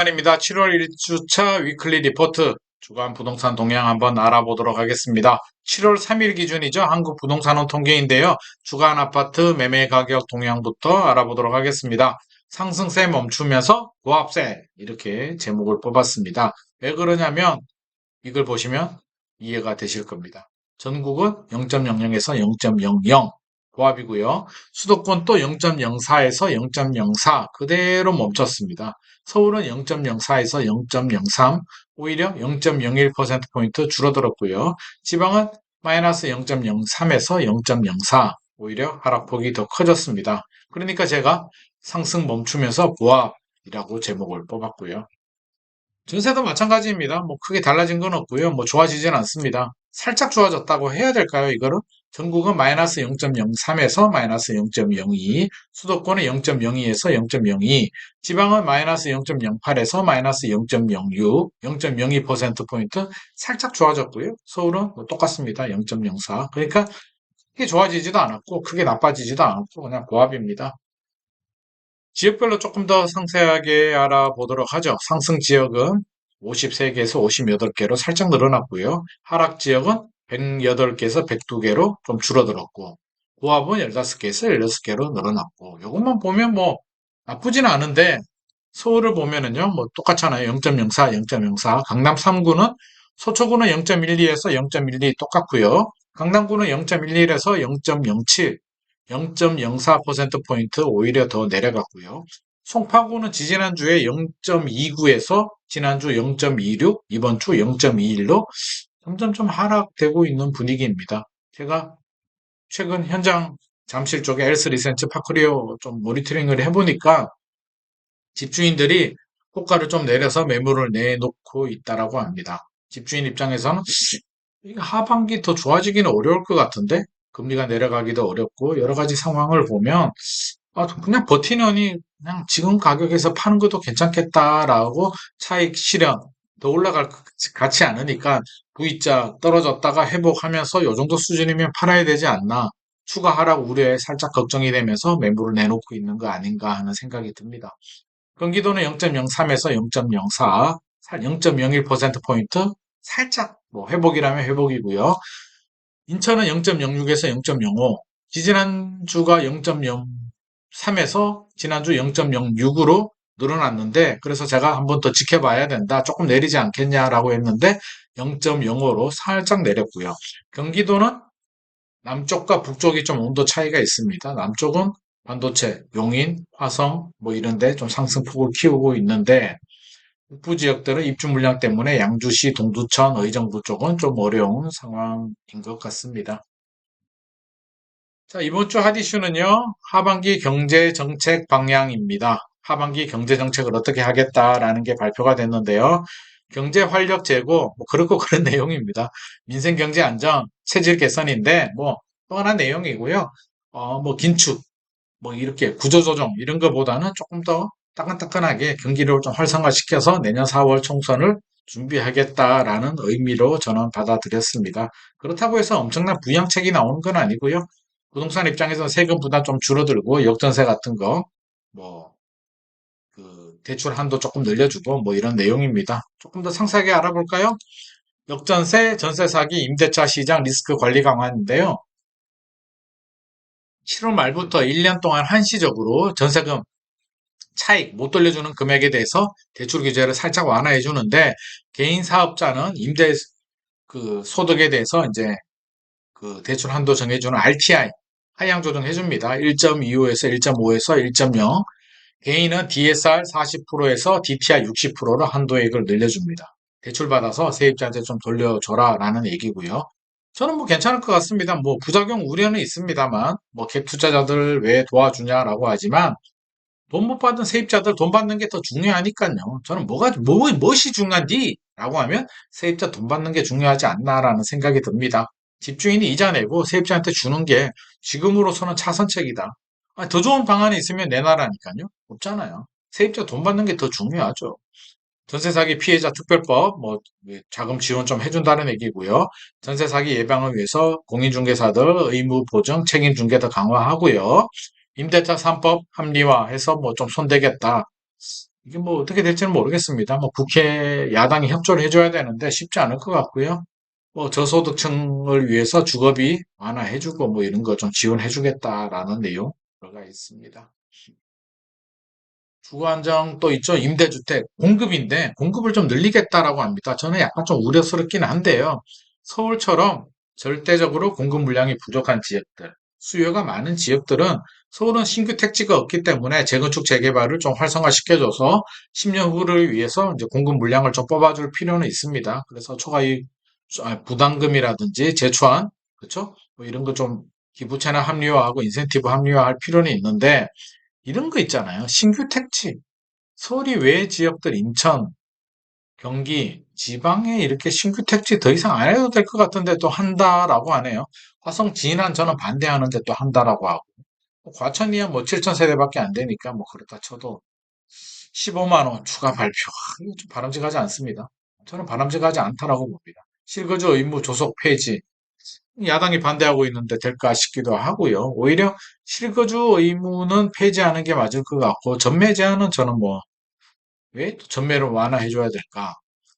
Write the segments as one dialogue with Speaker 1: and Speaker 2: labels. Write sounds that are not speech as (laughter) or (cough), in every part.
Speaker 1: 시간입니다. 7월 1주차 위클리 리포트 주간 부동산 동향 한번 알아보도록 하겠습니다. 7월 3일 기준이죠. 한국 부동산원 통계인데요. 주간 아파트 매매 가격 동향부터 알아보도록 하겠습니다. 상승세 멈추면서 고압세 이렇게 제목을 뽑았습니다. 왜 그러냐면 이걸 보시면 이해가 되실 겁니다. 전국은 0.00에서 0.00 고압이고요. 수도권 또 0.04에서 0.04 그대로 멈췄습니다. 서울은 0.04에서 0.03 오히려 0.01%포인트 줄어들었고요. 지방은 마이너스 0.03에서 0.04 오히려 하락폭이 더 커졌습니다. 그러니까 제가 상승 멈추면서 보합이라고 제목을 뽑았고요. 전세도 마찬가지입니다. 뭐 크게 달라진 건 없고요. 뭐 좋아지진 않습니다. 살짝 좋아졌다고 해야 될까요? 이거를? 전국은 마이너스 0.03에서 마이너스 0.02, 수도권은 0.02에서 0.02, 지방은 마이너스 0.08에서 마이너스 0.06, 0.02%포인트 살짝 좋아졌고요. 서울은 뭐 똑같습니다. 0.04. 그러니까 크게 좋아지지도 않았고, 크게 나빠지지도 않았고, 그냥 고압입니다. 지역별로 조금 더 상세하게 알아보도록 하죠. 상승 지역은 53개에서 58개로 살짝 늘어났고요. 하락 지역은 108개에서 102개로 좀 줄어들었고 고압은 15개에서 16개로 늘어났고 이것만 보면 뭐 나쁘진 않은데 서울을 보면은요 뭐 똑같잖아요. 0.04 0.04 강남 3구는 서초구는 0.12에서 0.12 똑같고요. 강남구는 0.11에서 0.07 0.04%포인트 오히려 더 내려갔고요. 송파구는 지지난주에 0.29에서 지난주 0.26, 이번 주 0.21로 점점 좀 하락되고 있는 분위기입니다. 제가 최근 현장 잠실 쪽에 엘스 리센츠 파크리오 좀 모니터링을 해보니까 집주인들이 호가를 좀 내려서 매물을 내놓고 있다라고 합니다. 집주인 입장에서는 하반기 더 좋아지기는 어려울 것 같은데 금리가 내려가기도 어렵고 여러 가지 상황을 보면 아, 그냥 버티느니 그냥 지금 가격에서 파는 것도 괜찮겠다라고 차익 실현 더 올라갈 것 같지 않으니까 V자 떨어졌다가 회복하면서 이 정도 수준이면 팔아야 되지 않나 추가 하락 우려에 살짝 걱정이 되면서 매물을 내놓고 있는 거 아닌가 하는 생각이 듭니다. 경기도는 0.03에서 0.04, 0.01%포인트 살짝 뭐 회복이라면 회복이고요. 인천은 0.06에서 0.05, 지지난주가 0.03에서 지난주 0.06으로 늘어났는데 그래서 제가 한 번 더 지켜봐야 된다. 조금 내리지 않겠냐라고 했는데 0.05로 살짝 내렸고요. 경기도는 남쪽과 북쪽이 좀 온도 차이가 있습니다. 남쪽은 반도체, 용인, 화성 뭐 이런데 좀 상승폭을 키우고 있는데 북부 지역들은 입주 물량 때문에 양주시, 동두천, 의정부 쪽은 좀 어려운 상황인 것 같습니다. 자, 이번 주 핫이슈는요, 하반기 경제 정책 방향입니다. 하반기 경제 정책을 어떻게 하겠다라는 게 발표가 됐는데요. 경제 활력 제고, 뭐 그렇고 (laughs) 그런 내용입니다. 민생 경제 안정, 체질 개선인데, 뭐, 뻔한 내용이고요. 어, 뭐, 긴축, 뭐, 이렇게 구조조정, 이런 것보다는 조금 더 따끈따끈하게 경기를 좀 활성화시켜서 내년 4월 총선을 준비하겠다라는 의미로 저는 받아들였습니다. 그렇다고 해서 엄청난 부양책이 나오는 건 아니고요. 부동산 입장에서 세금 부담 좀 줄어들고 역전세 같은 거, 뭐, 그 대출 한도 조금 늘려주고 뭐 이런 내용입니다. 조금 더 상세하게 알아볼까요? 역전세, 전세 사기, 임대차 시장 리스크 관리 강화인데요. 7월 말부터 1년 동안 한시적으로 전세금 차익 못 돌려주는 금액에 대해서 대출 규제를 살짝 완화해 주는데 개인 사업자는 임대 그 소득에 대해서 이제 그 대출 한도 정해주는 RTI 하향 조정해 줍니다. 1.25에서 1.5에서 1.0 개인은 DSR 40%에서 DTI 60%로 한도액을 늘려줍니다. 대출 받아서 세입자한테 좀 돌려줘라 라는 얘기고요. 저는 뭐 괜찮을 것 같습니다. 뭐 부작용 우려는 있습니다만 뭐 갭 투자자들 왜 도와주냐라고 하지만 돈 못 받은 세입자들 돈 받는 게 더 중요하니까요. 저는 뭐가 뭐, 무엇이 중요한디? 라고 하면 세입자 돈 받는 게 중요하지 않나라는 생각이 듭니다. 집주인이 이자 내고 세입자한테 주는 게 지금으로서는 차선책이다. 아니, 더 좋은 방안이 있으면 내놔라니까요. 없잖아요. 세입자 돈 받는 게 더 중요하죠. 전세 사기 피해자 특별법 뭐 자금 지원 좀 해준다는 얘기고요. 전세 사기 예방을 위해서 공인중개사들 의무 보증 책임 중개 더 강화하고요. 임대차 3법 합리화해서 뭐 좀 손대겠다. 이게 뭐 어떻게 될지는 모르겠습니다. 뭐 국회 야당이 협조를 해줘야 되는데 쉽지 않을 것 같고요. 뭐 저소득층을 위해서 주거비 완화해주고 뭐 이런 거 좀 지원해주겠다라는 내용 들어가 있습니다. 주거 안정 또 있죠. 임대주택 공급인데 공급을 좀 늘리겠다라고 합니다. 저는 약간 좀 우려스럽긴 한데요. 서울처럼 절대적으로 공급 물량이 부족한 지역들, 수요가 많은 지역들은 서울은 신규 택지가 없기 때문에 재건축 재개발을 좀 활성화시켜줘서 10년 후를 위해서 이제 공급 물량을 좀 뽑아줄 필요는 있습니다. 그래서 초과이익 아, 부담금이라든지 제초안, 그렇죠? 뭐 이런 거 좀 기부 채널 합리화하고 인센티브 합리화할 필요는 있는데 이런 거 있잖아요. 신규 택지. 서울이 외 지역들 인천, 경기, 지방에 이렇게 신규 택지 더 이상 안 해도 될 것 같은데 또 한다라고 하네요. 화성 진안 저는 반대하는데 또 한다라고 하고. 뭐 과천이야 뭐 7천 세대밖에 안 되니까 뭐 그렇다 쳐도 15만 원 추가 발표. 아, 이거 좀 바람직하지 않습니다. 저는 바람직하지 않다라고 봅니다. 실거주 의무 조속 폐지. 야당이 반대하고 있는데 될까 싶기도 하고요. 오히려 실거주 의무는 폐지하는 게 맞을 것 같고 전매 제한은 저는 뭐왜또 전매를 완화해 줘야 될까?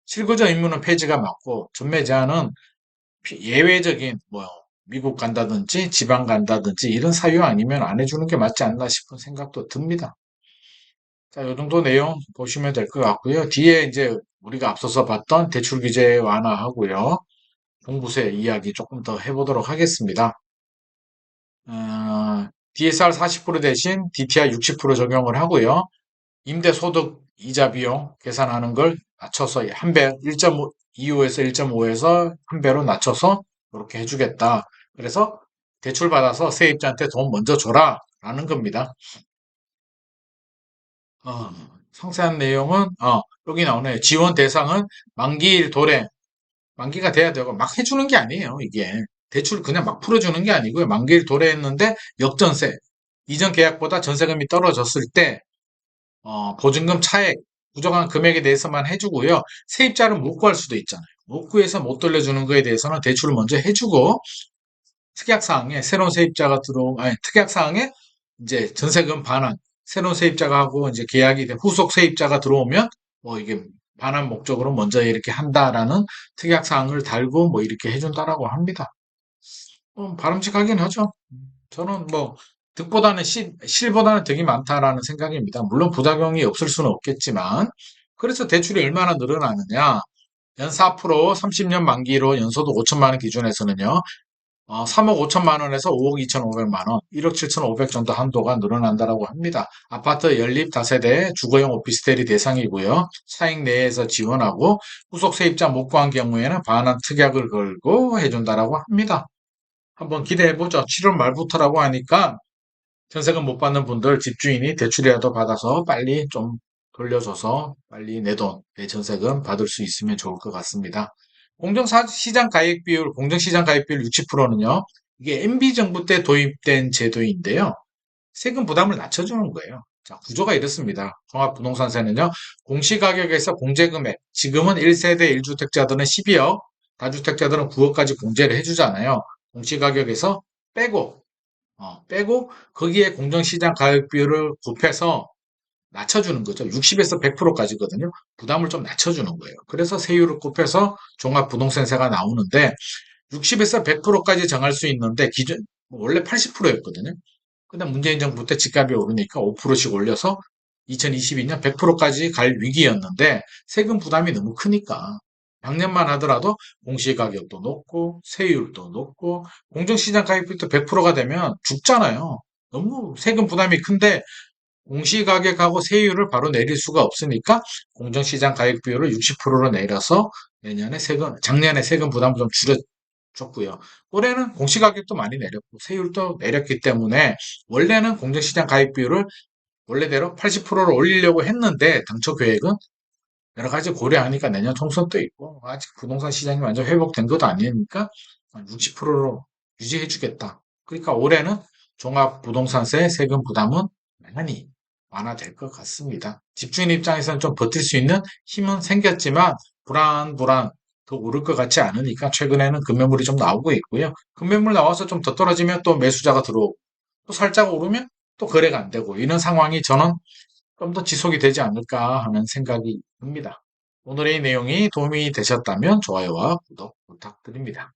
Speaker 1: 실거주 의무는 폐지가 맞고 전매 제한은 피- 예외적인 뭐 미국 간다든지 지방 간다든지 이런 사유 아니면 안 해주는 게 맞지 않나 싶은 생각도 듭니다. 자, 요 정도 내용 보시면 될 것 같고요. 뒤에 이제 우리가 앞서서 봤던 대출 규제 완화하고요. 종부세 이야기 조금 더 해보도록 하겠습니다. 어, DSR 40% 대신 DTI 60% 적용을 하고요. 임대소득 이자 비용 계산하는 걸 낮춰서 한 배, 1.5, 2호에서 1.5에서 한 배로 낮춰서 이렇게 해주겠다. 그래서 대출 받아서 세입자한테 돈 먼저 줘라. 라는 겁니다. 어, 상세한 내용은, 어, 여기 나오네요. 지원 대상은 만기일 도래, 만기가 돼야 되고 막 해주는 게 아니에요. 이게 대출 그냥 막 풀어주는 게 아니고요. 만기를 도래했는데 역전세 이전 계약보다 전세금이 떨어졌을 때 어, 보증금 차액 부정한 금액에 대해서만 해주고요. 세입자는 못 구할 수도 있잖아요. 못 구해서 못 돌려주는 거에 대해서는 대출을 먼저 해주고 특약사항에 새로운 세입자가 들어오 아니 특약사항에 이제 전세금 반환 새로운 세입자가 하고 이제 계약이 된 후속 세입자가 들어오면 뭐 이게 반환 목적으로 먼저 이렇게 한다라는 특약 사항을 달고 뭐 이렇게 해준다라고 합니다. 어, 바람직하긴 하죠. 저는 뭐 득보다는 실, 실보다는 득이 많다라는 생각입니다. 물론 부작용이 없을 수는 없겠지만 그래서 대출이 얼마나 늘어나느냐 연사 4% 30년 만기로 연소득 5천만 원 기준에서는요. 어, 3억 5천만 원에서 5억 2천5백만 원, 1억 7천 5백 정도 한도가 늘어난다라고 합니다. 아파트 연립 다세대 주거용 오피스텔이 대상이고요. 사익 내에서 지원하고 후속 세입자 못 구한 경우에는 반환 특약을 걸고 해준다라고 합니다. 한번 기대해보죠. 7월 말부터라고 하니까 전세금 못 받는 분들 집주인이 대출이라도 받아서 빨리 좀 돌려줘서 빨리 내 돈, 내 전세금 받을 수 있으면 좋을 것 같습니다. 공정시장 가입 비율, 공정시장 가입 비율 60%는요. 이게 MB정부 때 도입된 제도인데요. 세금 부담을 낮춰주는 거예요. 자, 구조가 이렇습니다. 종합부동산세는요. 공시가격에서 공제금액, 지금은 1세대 1주택자들은 12억, 다주택자들은 9억까지 공제를 해주잖아요. 공시가격에서 빼고, 어, 빼고 거기에 공정시장 가격 비율을 곱해서 낮춰주는 거죠. 60에서 100%까지거든요. 부담을 좀 낮춰주는 거예요. 그래서 세율을 곱해서 종합부동산세가 나오는데 60에서 100%까지 정할 수 있는데 기준 원래 80%였거든요. 근데 문재인 정부 때 집값이 오르니까 5%씩 올려서 2022년 100%까지 갈 위기였는데 세금 부담이 너무 크니까 작년만 하더라도 공시가격도 높고 세율도 높고 공정시장 가입비도 100%가 되면 죽잖아요. 너무 세금 부담이 큰데 공시가격하고 세율을 바로 내릴 수가 없으니까 공정시장 가격 비율을 60%로 내려서 내년에 세금, 작년에 세금 부담을 좀 줄여줬고요. 올해는 공시가격도 많이 내렸고 세율도 내렸기 때문에 원래는 공정시장 가격 비율을 원래대로 80%로 올리려고 했는데 당초 계획은 여러 가지 고려하니까 내년 총선도 있고 아직 부동산 시장이 완전 회복된 것도 아니니까 60%로 유지해주겠다. 그러니까 올해는 종합부동산세 세금 부담은 많이 완화될 것 같습니다. 집주인 입장에서는 좀 버틸 수 있는 힘은 생겼지만 불안불안 더 오를 것 같지 않으니까 최근에는 급매물이 좀 나오고 있고요. 급매물 나와서 좀 더 떨어지면 또 매수자가 들어오고 또 살짝 오르면 또 거래가 안 되고 이런 상황이 저는 좀 더 지속이 되지 않을까 하는 생각이 듭니다. 오늘의 내용이 도움이 되셨다면 좋아요와 구독 부탁드립니다.